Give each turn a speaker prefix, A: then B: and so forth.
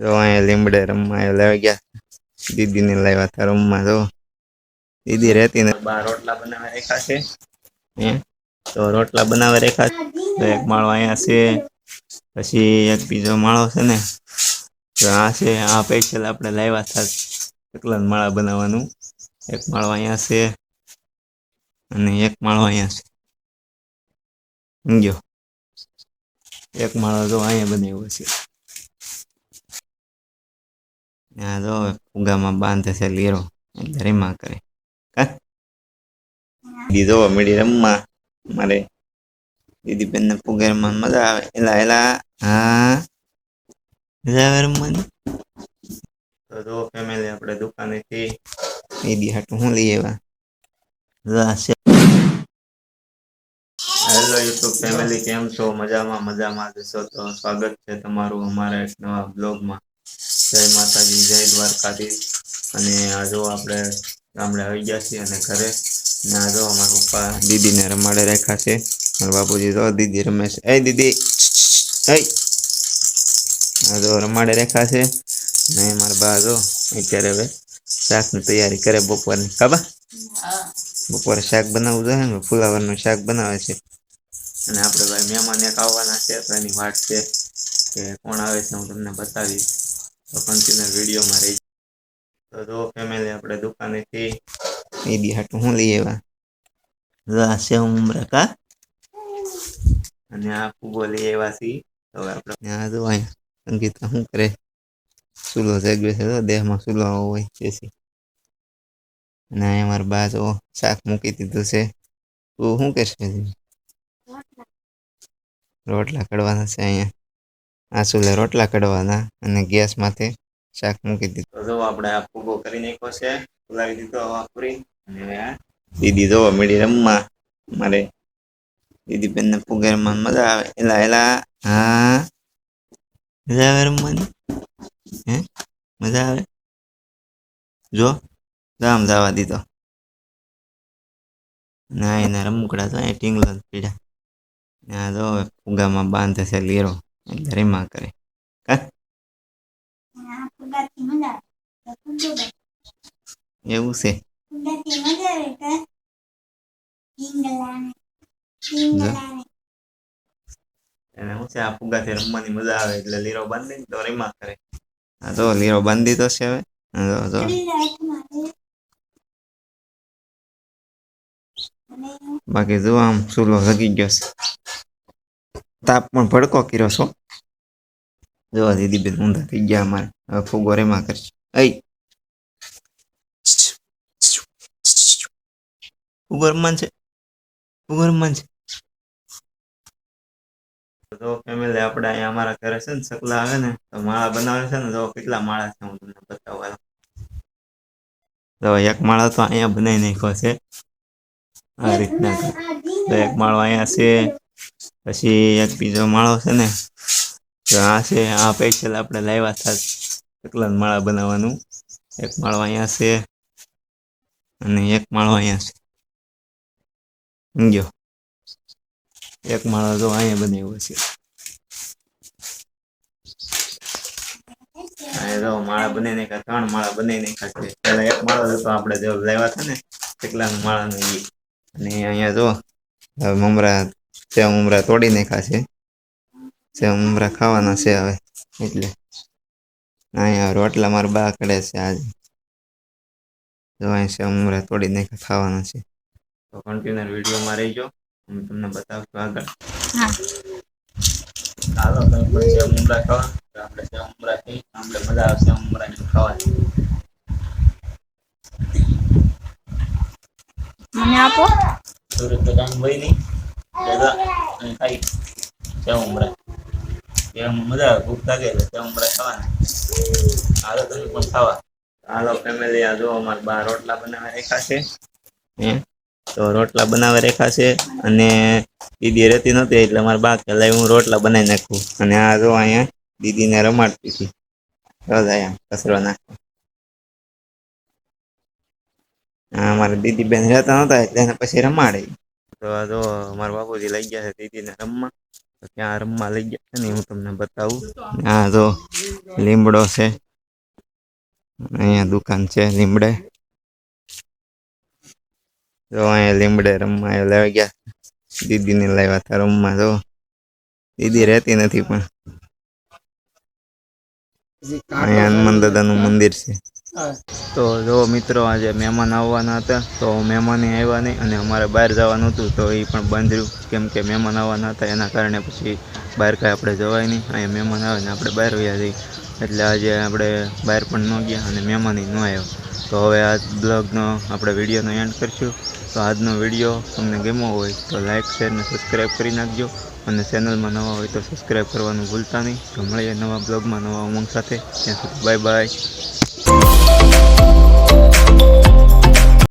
A: જો અહીંયા લીમડે રમવા લાવી ગયા. દીદીને લાવ્યા હતા રમવા જો. દીદી રહેતી ને બાર રોટલા બનાવે રેખા છે. તો રોટલા બનાવે રેખા તો એક માળો અહીંયા છે. પછી એક બીજો માળો છે ને. તો આ છે આ સ્પેશિયલ આપણે લાવ્યા હતા એકલા માળા બનાવવાનું. એક માળો અહીંયા છે અને એક માળો અહીંયા છે. સમજો? એક માળો જો અહીંયા બનાવ્યો છે. ત્યાં જો ફુગામાં બાંધે છે લીરો એટલે રીમા કરે જોવા મળી રમવા મારે દીદી બેન ને ફુગારમાં મજા આવે એલા એલા હા મજા આવે રમવાની તો જો ફેમિલી આપણે દુકાનેથી દીદી હાટું હું લઈ આવ્યા આ હેલો યુટ્યુબ ફેમિલી કેમ છો મજામાં મજામાં જશો તો સ્વાગત છે તમારું અમારા એક નવા બ્લોગમાં જય માતાજી જય દ્વારકાધીશ. અને આ જો આપણે ગામડે આવી ગયા છીએ અને ઘરે. ને જો અમારા પપ્પા દીદીને રમાડે રાખ્યા છે. મારા બાપુજી તો દીદી રમે છે. એ દીદી એ! જો રમાડે રાખ્યા છે. ને મારા બા જો અત્યારે હવે શાકની તૈયારી કરે બપોરની. ખાબા બપોરે શાક બનાવવું જોઈએ ને ફુલાવરનું શાક બનાવે છે. અને આપણે ભાઈ મહેમાન એક આવવાના છે તો એની વાત છે કે કોણ આવે છે હું તમને બતાવીશ. તો કન્ટિન્યુ વિડીયોમાં રહી તો જો ફેમિલી આપણે દુકાનેથી ઈદી હાટું હું લઈ આવ્યા? જો આ સેવ ઉમરા કા? અને આ ફૂગો લઈ આવ્યા છીએ. હવે આપણે આ જો અહીંયા સંગીતા શું કરે? સુલો જગવે છે તો દેહમાં સુલો હોય છે અને અહીંયા મારા બા જો શાક મૂકી દીધું છે. તું શું કરશે? રોટલા કડવાના છે અહીંયા. આ ચૂલે રોટલા કડવાના અને ગેસ માથે શાક મૂકી દીધું. જો આપણે આ ફૂગો કરી નાખ્યો છે ફુલાવી દીધો વાપરી. અને દીદી જોવા મળી રમવા. મારે દીદી બેનને ફુગે રમવાની મજા આવે. એલા એલા, હા? મજા આવે રમવાની? હે? મજા આવે? જો, જામ જવા દીધો. ના, એના રમકડા તો એ ટીંગલો પીડા. ના જો ફુગામાં બાંધે છે લીરો. એટલે રીમા કરે એવું છે એને શું છે આ ફુગાથી રમવાની મજા આવે એટલે લીરો બાંધી તો રીમા કરે. હા તો લીરો બાંધી છે હવે. જો જો. બાકી જો આમ ચૂલો જગી ગયો છે. તાપ પણ ભડકો કર્યો છો? જો દીદી બેન ઊંધા થઈ ગયા અમારે. હવે ફુગો રેમાં કરશે. અઈ. ઉગરમાન છે? ઉગરમાન છે? તો ફેમિલી આપણે અહીંયા અમારા ઘરે છે ને, સકલા આવે ને, તો માળા બનાવે છે ને જો કેટલા માળા છે હું તમને બતાવવા તો એક માળા તો અહીંયા બનાવી નાખ્યો છે. આ રીતના. તો એક માળો અહીંયા છે. પછી એક બીજો માળો છે ને આ છે, આ સ્પેશિયલ આપણે લાવ્યા હતા એકલા માળા બનાવવાનું. એક માળો અહીંયા છે અને એક માળો અહીંયા છે. સમજો? એક માળો જો અહીંયા બનાવ્યો છે. જો માળા બને નાખ્યા, ત્રણ માળા બનાવી નાખ્યા છે. એક માળો હતો, આપણે જો લાવ્યા હતા ને એકલા માળાનો અને અહીંયા જો મમરા સેવ ઉમરા તોડી નાખ્યા છે. સેવ ઉમરા ખાવાના છે હવે એટલે અહીંયા રોટલા મારા બા કડે છે આજે. જો અહીં સેવ ઉમરા તોડી નાખ્યા ખાવાના છે. તો કન્ટિન્યુ વિડીયોમાં રહીજો હું તમને બતાવશું આગળ. ચાલો તમે સેવ મમરા ખાવા આપણે સેવ મમરા ખાઈ આપણે મજા આવે સેવ ખાવાની.
B: મને આપો.
A: સુરત તો કામ હોય નહીં. દાદા અને ખાઈ સેવ મમરા એમાં મજા gusta que લાગે hombre સેવ Ahora તમે પણ ખાવા હાલો ફેમિલી આ જો અમારે બા રોટલા બનાવી રેખા છે તો રોટલા બનાવી રેખા છે અને દીદી રહેતી નહોતી એટલે મારા બા કે લાઈ હું રોટલા બનાવી નાખું અને આ જો અહીંયા દીદીને રમાડતી હતી રોજ અહીંયા કચરો નાખો હા મારા દીદી બેન રહેતા નહોતા એટલે એને પછી રમાડે તો આ જો મારા બાપુજી લઈ ગયા છે દીદીને રમવા. તો ત્યાં રમવા લઈ ગયા છે ને હું તમને બતાવું. આ જો લીમડો છે. અહીંયા દુકાન છે લીમડે. જો અહીંયા લીમડે રમવા લેવા ગયા દીદીને લાવ્યા હતા રમવા જો દીદી રહેતી નથી પણ. અહીંયા હનુમાન દાદાનું મંદિર છે. તો જો મિત્રો, આજે મહેમાન આવવાના હતા, તો મહેમાન આવ્યા નહીં અને અમારે બહાર જવાનું હતું, તો એ પણ બંધ રહ્યું. કેમ કે મહેમાન આવવાના હતા, એના કારણે પછી બહાર કાંઈ આપણે જવાય નહીં. અહીંયા મહેમાન આવે ને આપણે બહાર વયા જઈએ. એટલે આજે આપણે બહાર પણ ન ગયા અને મહેમાન ન આવ્યો. તો હવે આ બ્લોગનો આપણે વિડીયોનો એન્ડ કરીશું. તો આજનો વીડિયો તમને ગમ્યો હોય તો લાઇક શેર અને સબસ્ક્રાઈબ કરી નાખજો. અને ચેનલમાં નવા હોય તો સબસ્ક્રાઈબ કરવાનું ભૂલતા નહીં. તો મળીએ નવા બ્લોગમાં નવા ઉમંગ સાથે. ત્યાં સુધી બાય બાય.